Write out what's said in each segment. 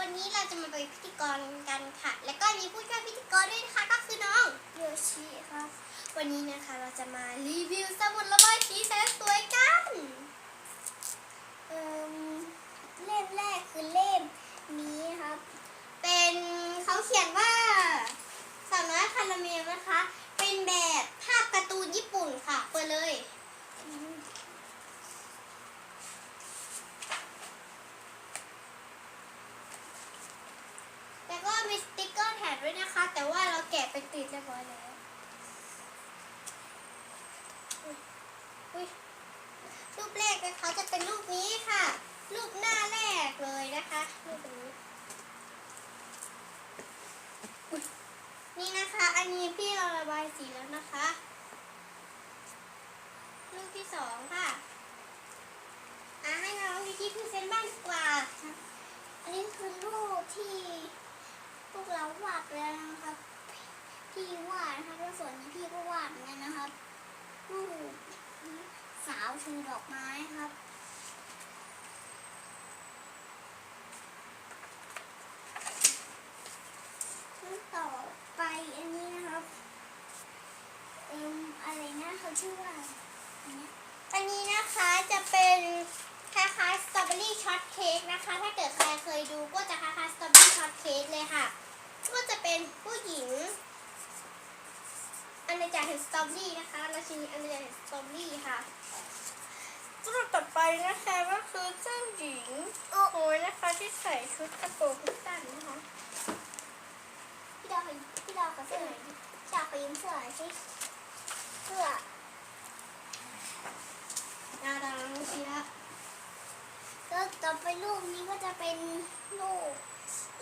วันนี้เราจะมาเป็นพิธีกรกันค่ะ แล้วก็มีผู้ช่วยพิธีกรด้วยนะคะก็คือน้องโยชิครับวันนี้นะคะเราจะมารีวิวสมุดระบายสีแสนสวยกันเอ่มเล่มแรกคือเล่มนี้ครับ เป็นเขาเขียนว่าสาวน้อยคาราเมลนะคะ เป็นแบบภาพการ์ตูนญี่ปุ่นค่ะเปิดเลยอืม แล้วก็มีสติ๊กเกอร์แถมด้วยนะคะ แต่ว่าเราแกะ ไปติดเรียบร้อยแล้วรูปแรกนะคะจะเป็นรูปนี้ค่ะ รูปหน้าแรกเลยนะคะรูปนี้นี่นะคะ อันนี้พี่เราระบายสีแล้วนะคะ รูปที่สองค่ะอะให้น้องวิธีพรีเซนบ้างดีกว่า อันนี้คือรูปที่พวกเราวาดแล้วนะครับ พี่วาดนะครับแล้วส่วนนี้พี่ก็วาดเหมือนกันนะครับรูปสาวชูดอกไม้ครับต่อไปอันนี้นะครับเอ็มอะไรนะเขาชื่อว่าอันเนี้ยอันนี้นะคะจะเป็นคล้ายๆสตรอเบอรี่ช็อตเค้กนะคะ ถ้าเกิดใครเคยดูก็จะคล้ายๆสตรอเบอรี่ช็อตเค้กเลยค่ะ ก็จะเป็นผู้หญิง อันในจากเห็นสตรอเบอรี่นะคะราชินีอันในจากเห็นสตรอเบอรี่ค่ะรูปต่อไปนะคะก็คือเจ้าหญิงโอ้โหนะคะที่ใส่ชุดกระโปรงสั้นนะคะพี่ดาวขอพี่ดาวขอเสื้อหน่อยอยากไปยืมเสื้อหน่อยสิเสื้อดาวดาวน้องชีละแล้วต่อไปรูปนี้ก็จะเป็นรูป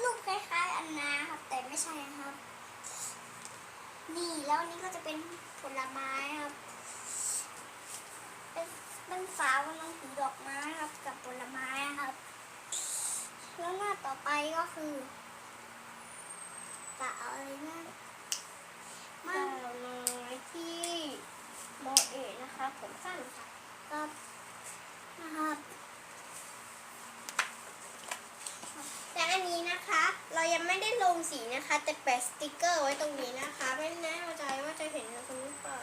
รูปคล้ายๆอันนาครับแต่ไม่ใช่นะครับ นี่แล้วนนี้ก็จะเป็นผลไม้ครับ เป็นเป็นสาวกำลังถือดอกไม้ครับ กับผลไม้ครับ แล้วหน้าต่อไปก็คือสาวอะไรนะสาวน้อยที่โมเอะนะคะผมสั้นค่ะก็นะครับแต่อันนี้นะคะ เรายั งไม่ได้ลงสีนะคะ แต่แปะสติกเกอร์ไว้ตรงนี้นะคะ ไม่แน่ใจว่าจะเห็นตรงนี้หรือเปล่า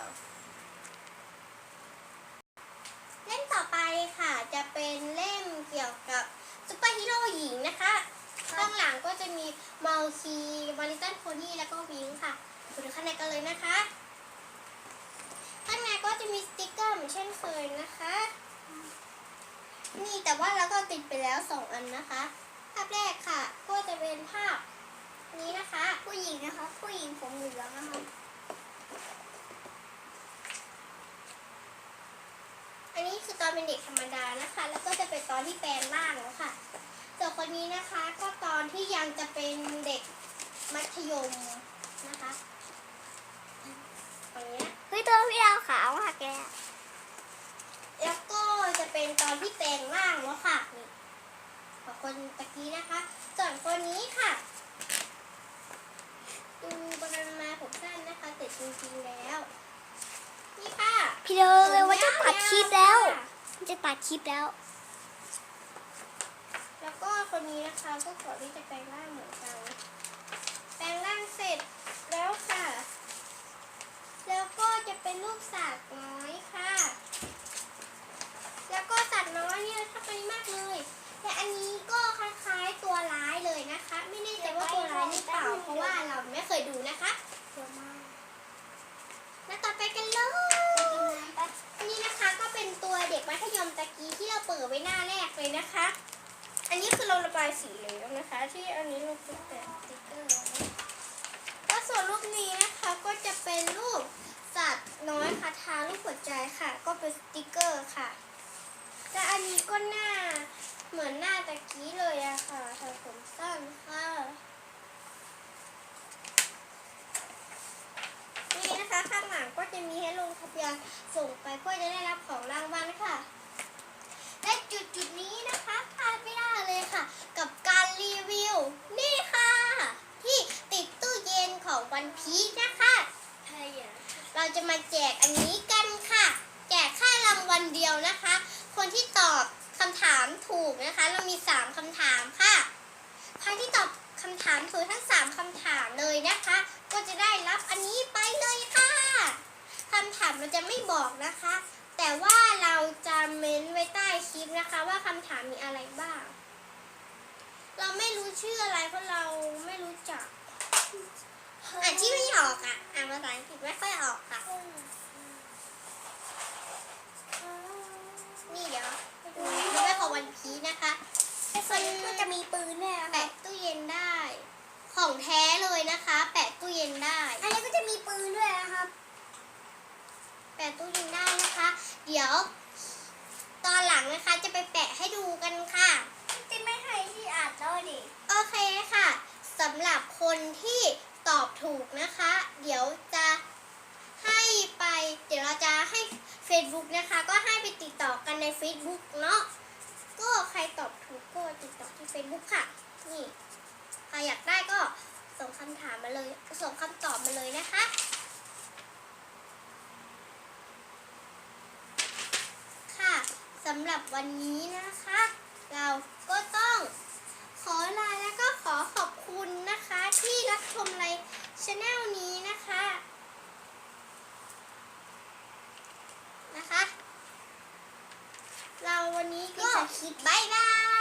เล่มต่อไปค่ะจะเป็นเล่มเกี่ยวกับซุปเปอร์ฮีโร่หญิงนะคะ ข้างหลังก็จะมีมัลคีบริตันโพนี่แล้วก็วิงค่ะไปดูข้างในกันเลยนะคะ ข้างในก็จะมีสติกเกอร์เหมือนเช่นเคยนะคะ นี่แต่ว่าเราก็ติดไปแล้วสองอันนะคะ ภาพแรกค่ะ ก็จะเป็นภาพ นี้นะคะ ผู้หญิงนะคะ ผู้หญิงผมเหลืองนะคะอันนี้คือตอนเป็นเด็กธรรมดานะคะ แล้วก็จะเป็นตอนที่แปลงร่างแล้วค่ะส่วนคนนี้นะคะก็ตอนที่ยังจะเป็นเด็กมัธยมนะคะตรงนี้เฮ้ยตัวพี่ดาวขาวค่ะแก แล้วก็จะเป็นตอนที่แปลงร่างแล้วค่ะนี่ของคนตะกี้นะคะ ส่วนคนนี้ค่ะ ดูบรรมาผมสั้นนะคะแต่จริงๆแล้ว นี่ค่ะพี่เดาเลยว่าจะตัดคลิปแล้ว จะตัดคลิปแล้ว แล้วก็คนนี้นะคะก็ขอที่จะแปลงร่างเหมือนกันแปลงร่างเสร็จแล้วค่ะ แล้วก็จะเป็นลูกสัตว์น้อยค่ะ แล้วก็สัตว์น้อยเนี่ยชอบตัวนี้มากเลย แต่อันนี้ก็คล้ายๆตัวร้ายเลยนะคะ ไม่แน่ใจว่าตัวร้ายหรือเปล่าเพราะว่าเราไม่เคยดูนะคะเยอะมากแล้วต่อไปกันเลยอันนี้นะคะก็เป็นตัวเด็กมัธยมตะกี้ที่เราเปิดไว้หน้าแรกเลยนะคะ อันนี้คือเราระบายสีแล้วนะคะ ที่อันนี้เราจะแปะสติ๊กเกอร์ไว้แล้วส่วนรูปนี้นะคะก็จะเป็นรูปสัตว์น้อยค่ะทารูปหัวใจค่ะ ก็เป็นสติ๊กเกอร์ค่ะ แต่อันนี้ก็หน้า เหมือนหน้าตะกี้เลยอะค่ะทำผมสั้นค่ะ นี่นะคะข้างหลังก็จะมีให้ลงทะเบียนส่งไปเพื่อจะได้รับของรางวัลค่ะ และจุดจุดนี้นะคะพลาดไม่ได้เลยค่ะ กับการรีวิว นี่ค่ะ ที่ติดตู้เย็นของวันพีชนะคะใช่อะเราจะมาแจกอันนี้กันค่ะ แจกแค่รางวัลเดียวนะคะ คนที่ตอบ คำถามถูกนะคะ เรามี 3คำถามค่ะ ใครที่ตอบคำถามถูกทั้ง 3คำถามเลยนะคะ ก็จะได้รับอันนี้ไปเลยค่ะคำถามเราจะไม่บอกนะคะ แต่ว่าเราจะเม้นไว้ใต้คลิปนะคะ ว่าคำถามมีอะไรบ้าง เราไม่รู้ชื่ออะไรเพราะเราไม่รู้จักอ่านชื่ไม่ออกอะอ่านภาษาอังกฤษไม่ค่อยออกค่ะ วันพีชนะคะก็จะมีปืนด้วยนะแปะตู้เย็นได้ ของแท้เลยนะคะ แปะตู้เย็นได้ อันนี้ก็จะมีปืนด้วยนะครับแปะตู้เย็นได้นะคะ เดี๋ยว ตอนหลังนะคะจะไปแปะให้ดูกันค่ะจะไม่ให้ที่อ่านแล้วดิโอเคค่ะสำหรับคนที่ตอบถูกนะคะ เดี๋ยวจะให้ไป เดี๋ยวเราจะให้ Facebook นะคะ ก็ให้ไปติดต่อกันใน Facebook เนาะก็ ใครตอบถูกก็ติดต่อที่ Facebook ค่ะ นี่ใครอยากได้ก็ส่งคำถามมาเลย ส่งคำตอบมาเลยนะคะค่ะสำหรับวันนี้นะคะ เราก็ต้องขอลาแล้วก็ขอขอบคุณนะคะ ที่รับชมในช anel นี้นะคะ นะคะ เรา วันนี้ก็ปิดสคริปบายบาย